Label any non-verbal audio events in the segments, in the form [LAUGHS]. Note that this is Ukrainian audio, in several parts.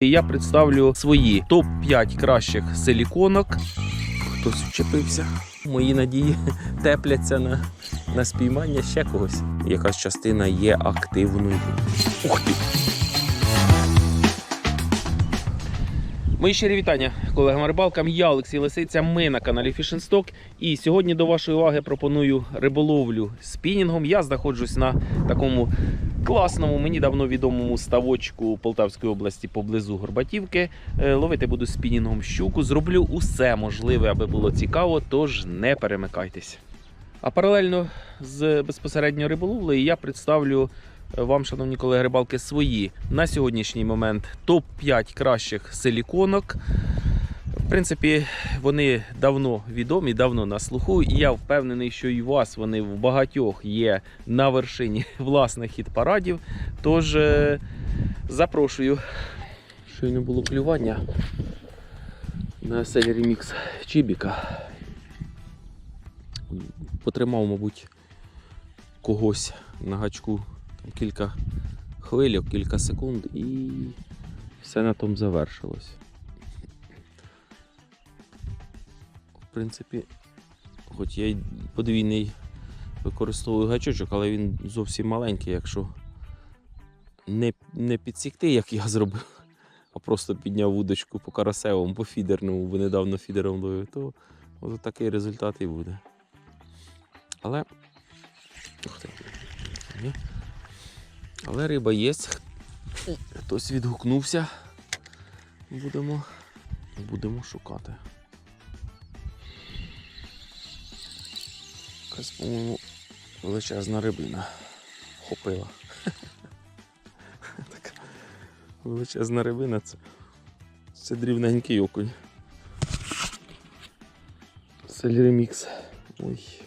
Я представлю свої топ-5 кращих силіконок. Хтось вчепився. Мої надії [LAUGHS] тепляться на, на спіймання ще когось. Якась частина є активною. Ух ти! Мої щирі вітання колегам рибалкам. Я Олексій Лисиця. Ми на каналі Fishing. І сьогодні до вашої уваги пропоную риболовлю спінінгом. Я знаходжусь на такому класному, мені давно відомому ставочку Полтавської області поблизу Горбатівки. Е, Ловити буду спінінгом щуку. Зроблю усе можливе, аби було цікаво, тож не перемикайтесь. А паралельно з безпосередньо риболовлею я представлю вам, шановні колеги рибалки, свої на сьогоднішній момент топ-5 кращих силіконок. В принципі, вони давно відомі, давно на слуху, і я впевнений, що і у вас вони в багатьох є на вершині [LAUGHS] власних хіт-парадів. Тож е, запрошую. Щойно було клювання на селері мікс Чібіка. Потримав, мабуть, когось на гачку кілька хвильок, кілька секунд, і все на тому завершилось. В принципі, хоч я й подвійний використовую гачочок, але він зовсім маленький, якщо не, не підсікти, як я зробив, а просто підняв вудочку по карасевому, по фідерному, бо недавно фідером ловив, то от такий результат і буде. Але. Ух ти. Але риба є. Хтось відгукнувся. Будемо, будемо шукати. Якась, по-моєму, величезна рибина хопила. [LAUGHS] Така величезна рибина це, це дрібненький окунь. Сельремікс. Ой.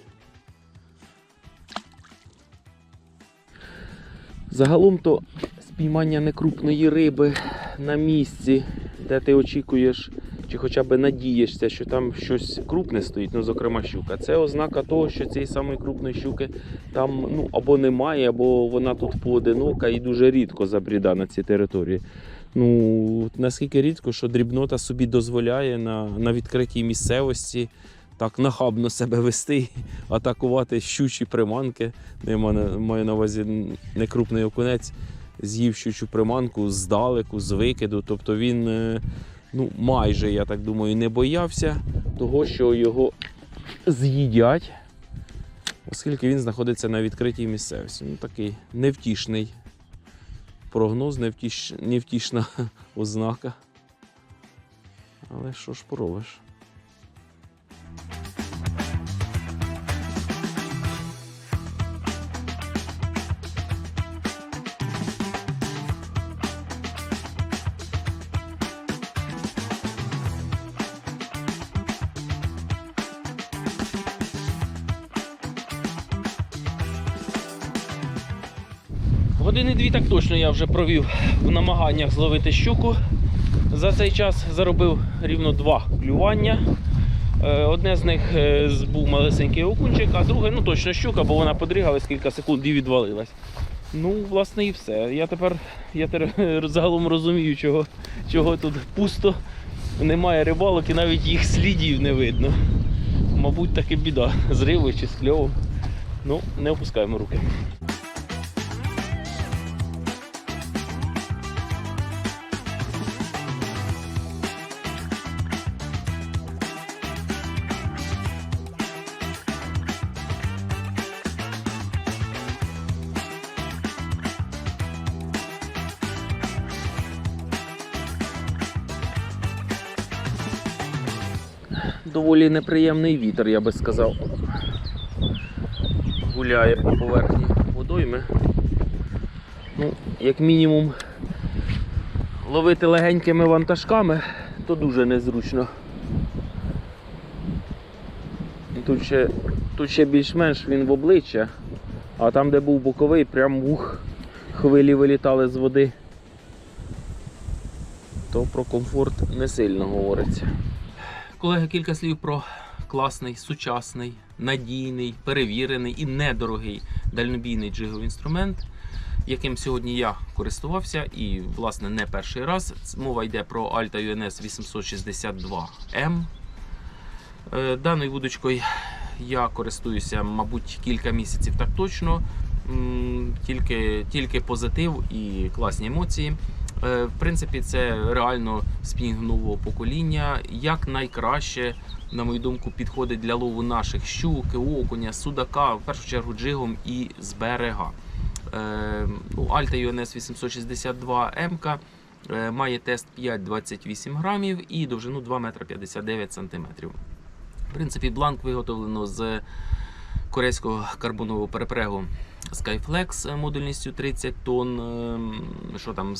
Загалом то спіймання некрупної риби на місці, де ти очікуєш чи хоча б надієшся, що там щось крупне стоїть, ну зокрема щука. Це ознака того, що цієї самої крупної щуки там ну, або немає, або вона тут поодинока і дуже рідко забріда на цій території. Ну, наскільки рідко, що дрібнота собі дозволяє на, на відкритій місцевості так нахабно себе вести, [LAUGHS] атакувати щучі приманки. Ну, Я маю, на увазі некрупний окунець, з'їв щучу приманку здалеку, з викиду. Тобто він е, ну, майже, я так думаю, не боявся того, що його з'їдять, оскільки він знаходиться на відкритій місцевості. Ну, такий невтішний прогноз, невтіш... невтішна [LAUGHS] ознака. Але що ж поробиш? Години дві так точно я вже провів в намаганнях зловити щуку. За цей час заробив рівно два клювання. Е, Одне з них е, був малесенький окунчик, а друге, ну точно щука, бо вона подригалась кілька секунд і відвалилась. Ну, власне, і все. Я тепер, я тепер [LAUGHS] загалом розумію, чого, чого тут пусто, немає рибалок і навіть їх слідів не видно. Мабуть, таки біда з рибою чи з кльовом. Ну, не опускаємо руки. Доволі неприємний вітер, я би сказав. Гуляє по поверхні водойми. Ну, як мінімум, ловити легенькими вантажками, то дуже незручно. Тут ще, тут ще більш-менш він в обличчя, а там, де був боковий, прям ух, хвилі вилітали з води. То про комфорт не сильно говориться. Колеги, кілька слів про класний, сучасний, надійний, перевірений і недорогий дальнобійний джиговий інструмент. яким сьогодні я користувався, і власне не перший раз. Мова йде про Alta UNS 862M. Е, Даною вудочкою я користуюся, мабуть, кілька місяців так точно. Тільки, тільки позитив і класні емоції. Е, В принципі, це реально спінінг нового покоління. Як найкраще, на мою думку, підходить для лову наших щуки, окуня, судака, в першу чергу джигом і з берега. Alta UNS 862 м е, має тест 5,28 грамів і довжину 2 метри 59 сантиметрів. В принципі, бланк виготовлено з корейського карбонового перепрегу Skyflex модульністю 30 тонн. ем, Що там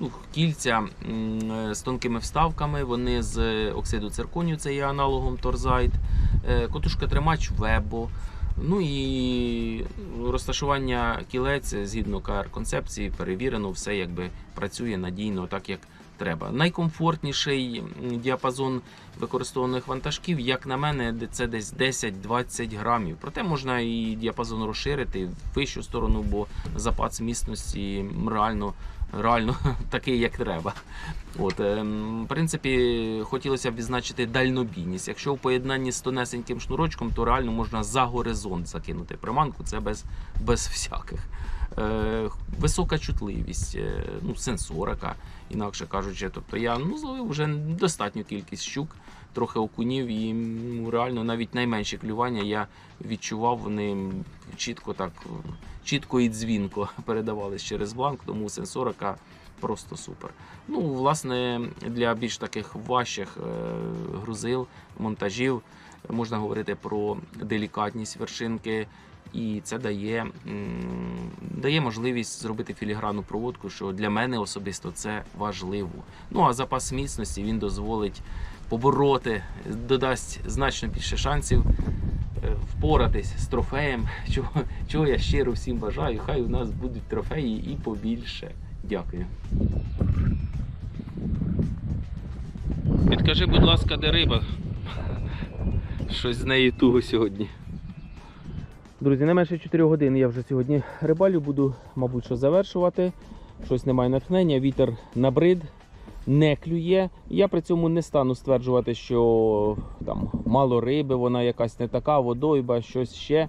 ну, кільця е, з тонкими вставками. Вони з оксиду цирконію, це є аналогом Торзайт. Котушка тримач Вебо. Ну і розташування кілець згідно КР концепції перевірено, все якби працює надійно, так як треба. Найкомфортніший діапазон використовуваних вантажків, як на мене, це десь 10-20 грамів. Проте можна і діапазон розширити в вищу сторону, бо запас міцності реально. Реально [LAUGHS] такий, як треба. От, ем, в принципі, хотілося б відзначити дальнобійність. Якщо в поєднанні з тонесеньким шнурочком, то реально можна за горизонт закинути приманку, це без, без всяких. Е, висока чутливість, е, ну, сенсорика, інакше кажучи. Тобто я ну, зловив вже достатню кількість щук, трохи окунів, і ну, реально навіть найменші клювання я відчував, вони чітко так, чітко і дзвінко [LAUGHS] передавались через бланк, тому сенсорика просто супер. Ну, власне, для більш таких важчих е, грузил, монтажів можна говорити про делікатність вершинки. І це дає, дає можливість зробити філігранну проводку, що для мене особисто це важливо. Ну а запас міцності він дозволить побороти, додасть значно більше шансів е, впоратись з трофеєм, [LAUGHS] чого, чого я щиро всім бажаю. Хай у нас будуть трофеї і побільше. Дякую. Підкажи, будь ласка, де риба? [LAUGHS] Щось з нею туго сьогодні. Друзі, не менше 4 годин я вже сьогодні рибалю, буду, мабуть, що завершувати. Щось немає натхнення, вітер набрид, не клює. Я при цьому не стану стверджувати, що там мало риби, вона якась не така, водойба, щось ще.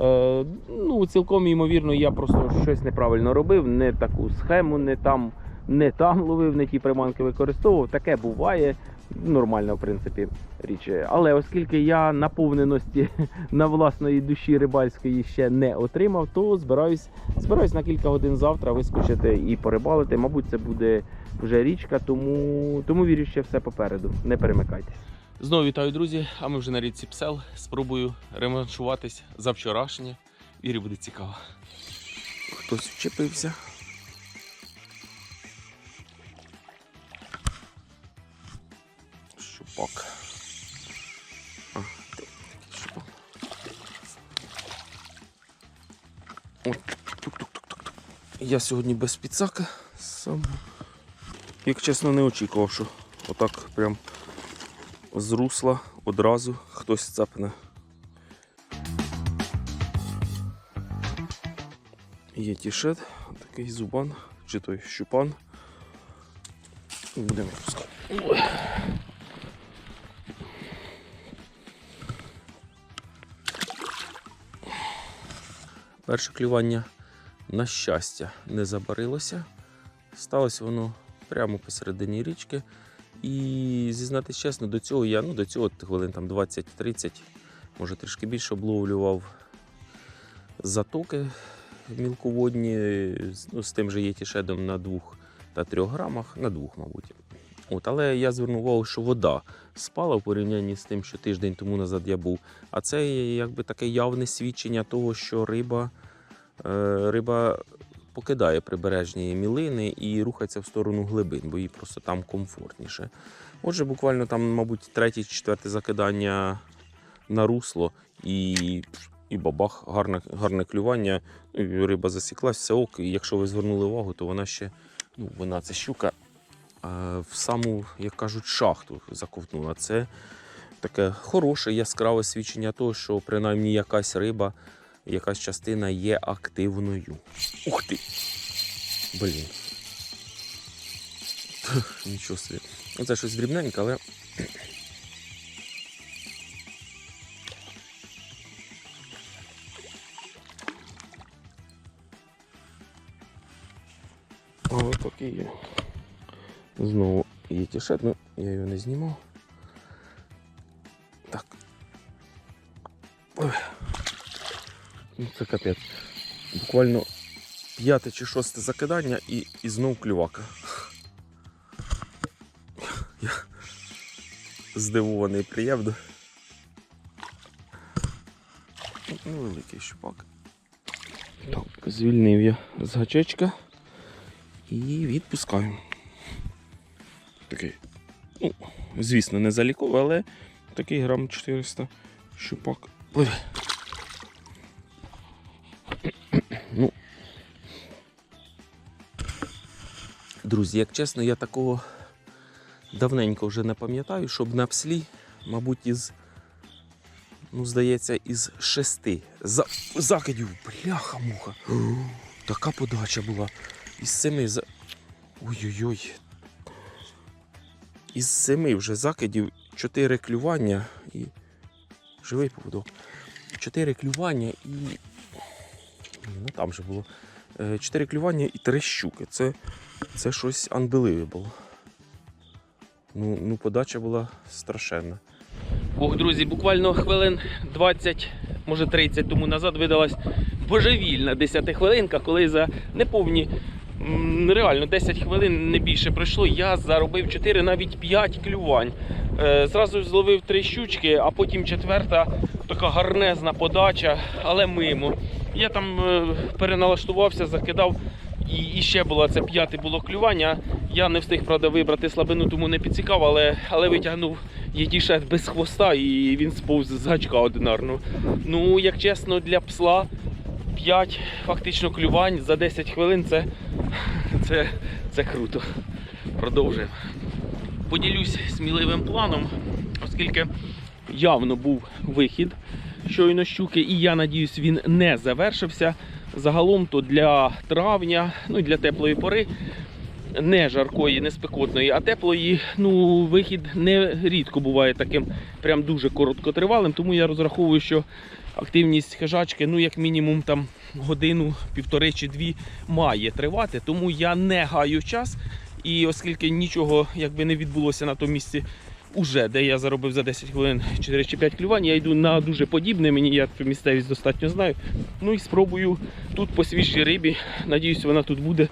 Е, ну, цілком ймовірно, я просто щось неправильно робив, не таку схему, не там, не там ловив, не ті приманки використовував. Таке буває. Нормальна, в принципі, річ. Але оскільки я наповненості [LAUGHS] на власної душі рибальської ще не отримав, то збираюсь, збираюсь на кілька годин завтра вискочити і порибалити. Мабуть, це буде вже річка, тому, тому вірю, ще все попереду. Не перемикайтесь. Знову вітаю, друзі. А ми вже на річці Псел. Спробую ремонтуватись за вчорашнє. Вірю, буде цікаво. Хтось вчепився. Я сьогодні без підсака сам. Як чесно, не очікував, що отак прям з русла одразу хтось цапне. Є тішет, такий зубан, чи той щупан. Будемо пускати. Перше клювання, на щастя, не забарилося. Сталося воно прямо посередині річки. І зізнатись чесно, до цього я ну, до цього хвилин там 20-30, може трішки більше обловлював затоки мілководні ну, з тим же єтішедом на 2 та 3 грамах, на 2, мабуть. От, але я звернув увагу, що вода спала в порівнянні з тим, що тиждень тому назад я був. А це якби таке явне свідчення того, що риба, риба покидає прибережні мілини і рухається в сторону глибин, бо їй просто там комфортніше. Отже, буквально там, мабуть, третє-четверте закидання на русло і, і бабах, гарне, гарне клювання. Ну, Риба засіклась, все ок. І якщо ви звернули увагу, то вона ще, ну, вона це щука е, в саму, як кажуть, шахту заковтнула. Це таке хороше, яскраве свідчення того, що принаймні якась риба якась частина є активною. Ух ти! Блін. Нічого собі. Ну, Це щось дрібненьке, але. Ось такий є. Знову є тішет, ну я його не знімав. Ну, це капець. Буквально п'яте чи шосте закидання і, і знов клювака. Я здивований приємно. Ну, Невеликий щупак. Так, звільнив я з гачечка і відпускаю. Такий, ну, звісно, не заліковий, але такий грам 400 щупак. Пливе. Друзі, як чесно, я такого давненько вже не пам'ятаю, щоб на пслі, мабуть, із, ну, здається, із шести за... закидів. Бляха-муха. Така подача була. Із семи за. Ой-ой-ой. Із семи вже закидів чотири клювання і. Живий поводок. Чотири клювання і. Ну там же було. Е, Чотири клювання і три щуки. Це, це щось unbelievable. Ну, ну, подача була страшенна. Ох, друзі, буквально хвилин 20, може 30 тому назад видалась божевільна 10 хвилинка, коли за неповні, реально 10 хвилин не більше пройшло, я заробив 4, навіть 5 клювань. Е, зразу зловив 3 щучки, а потім четверта така гарнезна подача, але мимо. Я там е, переналаштувався, закидав. І, і ще було це п'яте було клювання. Я не встиг, правда, вибрати слабину, тому не підцікав, але, але витягнув єтішет без хвоста і він сповз з гачка одинарно. Ну, як чесно, для псла 5 фактично клювань за 10 хвилин це, це, це круто. Продовжуємо. Поділюсь сміливим планом, оскільки явно був вихід щойно щуки, і я надіюсь, він не завершився. Загалом то для травня, ну і для теплої пори, не жаркої, не спекотної, а теплої, ну, вихід не рідко буває таким прям дуже короткотривалим, тому я розраховую, що активність хижачки, ну, як мінімум, там годину, півтори чи дві має тривати. Тому я не гаю час. І оскільки нічого якби не відбулося на тому місці, уже де я заробив за 10 хвилин 4 чи 5 клювань, я йду на дуже подібне. Мені я місцевість достатньо знаю. Ну і спробую тут по свіжій рибі. Надіюсь, вона тут буде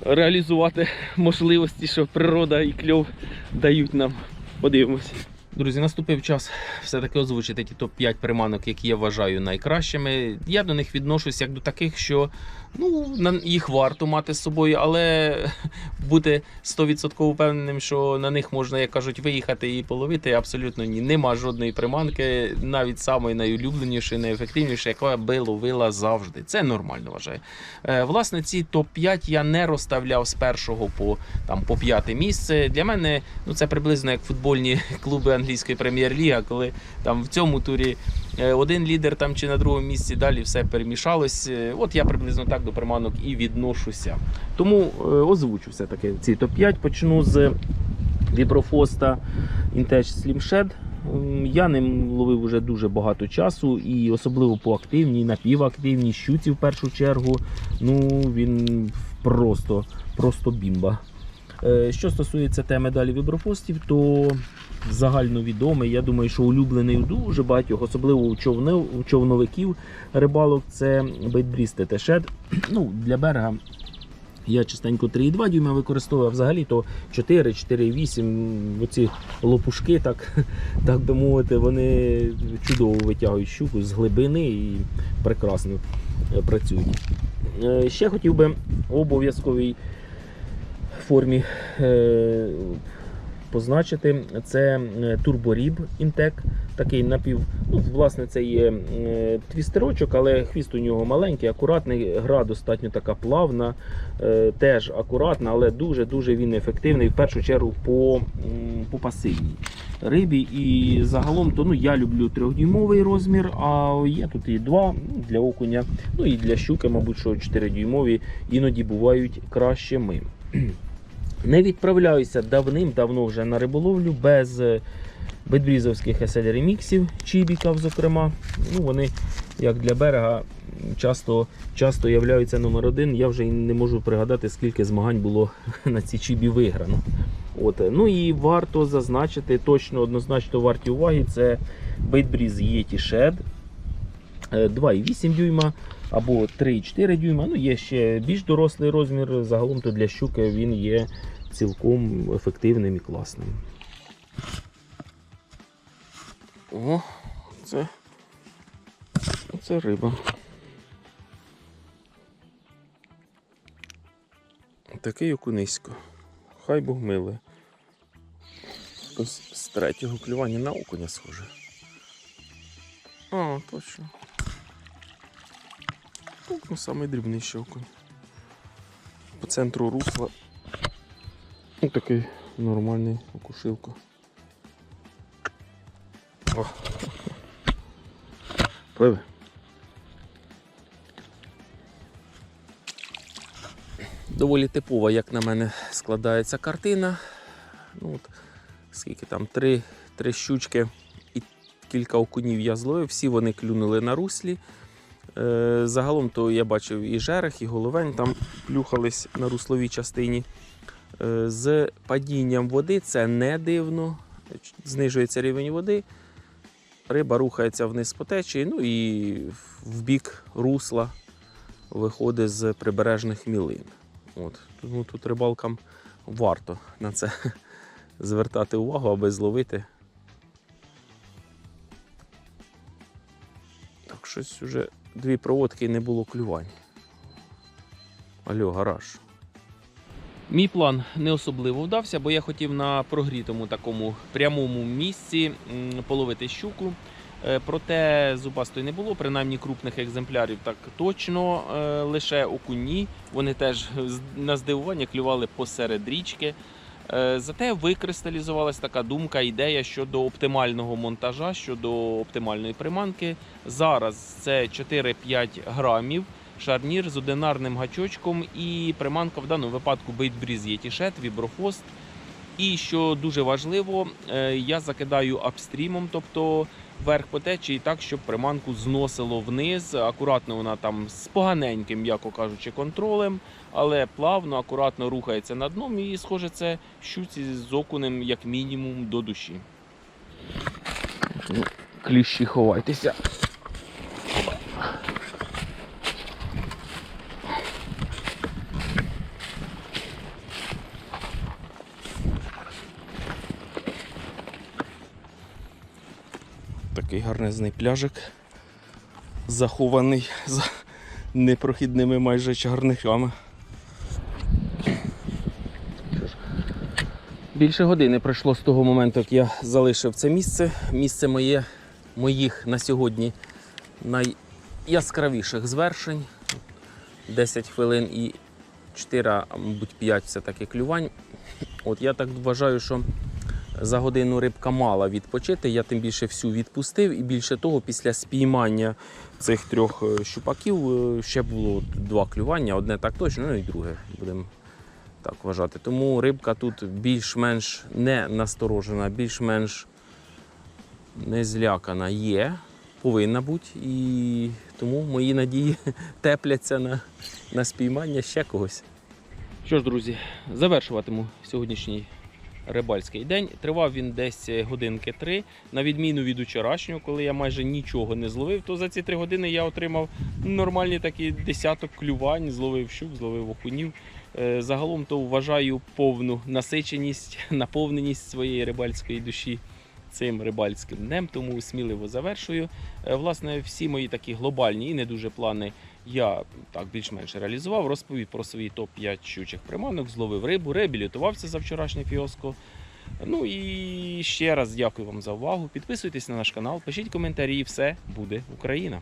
реалізувати можливості, що природа і кльов дають нам. Подивимося. Друзі, наступив час все-таки озвучити ті топ-5 приманок, які я вважаю найкращими. Я до них відношусь як до таких, що ну, їх варто мати з собою, але [LAUGHS] бути 100% впевненим, що на них можна, як кажуть, виїхати і половити, абсолютно ні. Нема жодної приманки, навіть самої найулюбленішої, найефективнішої, яка би ловила завжди. Це нормально вважаю. Е, Власне, ці топ-5 я не розставляв з першого по, там, по п'яте місце. Для мене ну, це приблизно як футбольні [LAUGHS] клуби англійської прем'єр-ліги, коли там в цьому турі е, один лідер там чи на другому місці далі все перемішалось. Е, От я приблизно так до приманок і відношуся. Тому е, озвучу все-таки ці топ-5. Почну з Віброфоста Intech Slim. Я ним ловив вже дуже багато часу, і особливо по активній, напівактивній щуці в першу чергу. Ну він просто, просто бімба. Що стосується теми далі віброфостів, то загальновідомий, я думаю, що улюблений у дуже багатьох, особливо у, човни, у човновиків рибалок, це бейтбріз ТТ-шед. Ну, для берега я частенько 3,2 дюйма використовую, а взагалі то 4, 4,8 оці лопушки, так, [LAUGHS] так би мовити, вони чудово витягують щуку з глибини і прекрасно працюють. Е, Ще хотів би обов'язковій формі е, позначити. Це е, турборіб інтек, такий напів. Ну, власне, це є е, твістерочок, але хвіст у нього маленький, акуратний, гра достатньо така плавна, е, теж акуратна, але дуже-дуже він ефективний, в першу чергу по, по пасивній рибі. І загалом то ну, я люблю трьохдюймовий розмір, а є тут і два ну, для окуня, ну і для щуки, мабуть, що 4-дюймові іноді бувають кращими. Не відправляюся давним-давно вже на риболовлю без е, бедбрізовських SL реміксів, чібіків, зокрема. Ну, вони, як для берега, часто, часто являються номер один. Я вже не можу пригадати, скільки змагань було [LAUGHS] на ці чібі виграно. От. Ну і варто зазначити, точно однозначно варті уваги, це бейтбріз Yeti Shed е, 2,8 дюйма або 3,4 дюйма. Ну, є ще більш дорослий розмір. Загалом то для щуки він є цілком ефективним і класним. О, це, це риба. Такий окунисько. Хай Бог миле. З третього клювання на окуня схоже. А, точно. Ну, самий дрібний ще окунь. По центру русла. Ну, такий нормальний окушилко. О. Пливе. Доволі типова, як на мене, складається картина. Ну, от, скільки там, три, три щучки і кілька окунів я зловив, всі вони клюнули на руслі. Е, загалом то я бачив і жерех, і головень там плюхались на русловій частині. Е, з падінням води це не дивно. Знижується рівень води, риба рухається вниз по течії, ну і в бік русла виходить з прибережних мілин. От. Тому тут рибалкам варто на це [LAUGHS] звертати увагу, аби зловити. Так, щось уже дві проводки і не було клювань. Алло, гараж. Мій план не особливо вдався, бо я хотів на прогрітому такому прямому місці половити щуку. Е, Проте зубастої не було, принаймні крупних екземплярів так точно, е, лише окуні. Вони теж на здивування клювали посеред річки. Е, Зате викристалізувалась така думка, ідея щодо оптимального монтажа, щодо оптимальної приманки. Зараз це 4-5 грамів, шарнір з одинарним гачочком і приманка в даному випадку бейтбріз Єтішет, віброфост. І що дуже важливо, е, я закидаю апстрімом, тобто вверх по течії так, щоб приманку зносило вниз. Акуратно вона там з поганеньким, м'яко кажучи, контролем, але плавно, акуратно рухається на дном і, схоже, це щуці з окунем як мінімум до душі. Ну, Кліщі ховайтеся. Такий гарнезний пляжик, захований за непрохідними майже чагарниками. Більше години пройшло з того моменту, як я залишив це місце. Місце моє, моїх на сьогодні найяскравіших звершень. 10 хвилин і 4, а мабуть 5 все-таки клювань. От я так вважаю, що за годину рибка мала відпочити. Я тим більше всю відпустив. І більше того, після спіймання цих трьох е, щупаків е, ще було два клювання. Одне так точно, ну і друге будемо так вважати. Тому рибка тут більш-менш не насторожена, більш-менш не злякана є, повинна бути. І тому мої надії [LAUGHS] тепляться на, на спіймання ще когось. Що ж, друзі, завершуватиму сьогоднішній рибальський день. Тривав він десь годинки три. На відміну від вчорашнього, коли я майже нічого не зловив, то за ці три години я отримав нормальні такі десяток клювань, зловив щук, зловив окунів. Е, Загалом то вважаю повну насиченість, [LAUGHS] наповненість своєї рибальської душі цим рибальським днем, тому сміливо завершую. Е, Власне, всі мої такі глобальні і не дуже плани я так більш-менш реалізував, розповів про свої топ-5 щучих приманок, зловив рибу, реабілітувався за вчорашнє фіоско. Ну і ще раз дякую вам за увагу. Підписуйтесь на наш канал, пишіть коментарі, все буде Україна.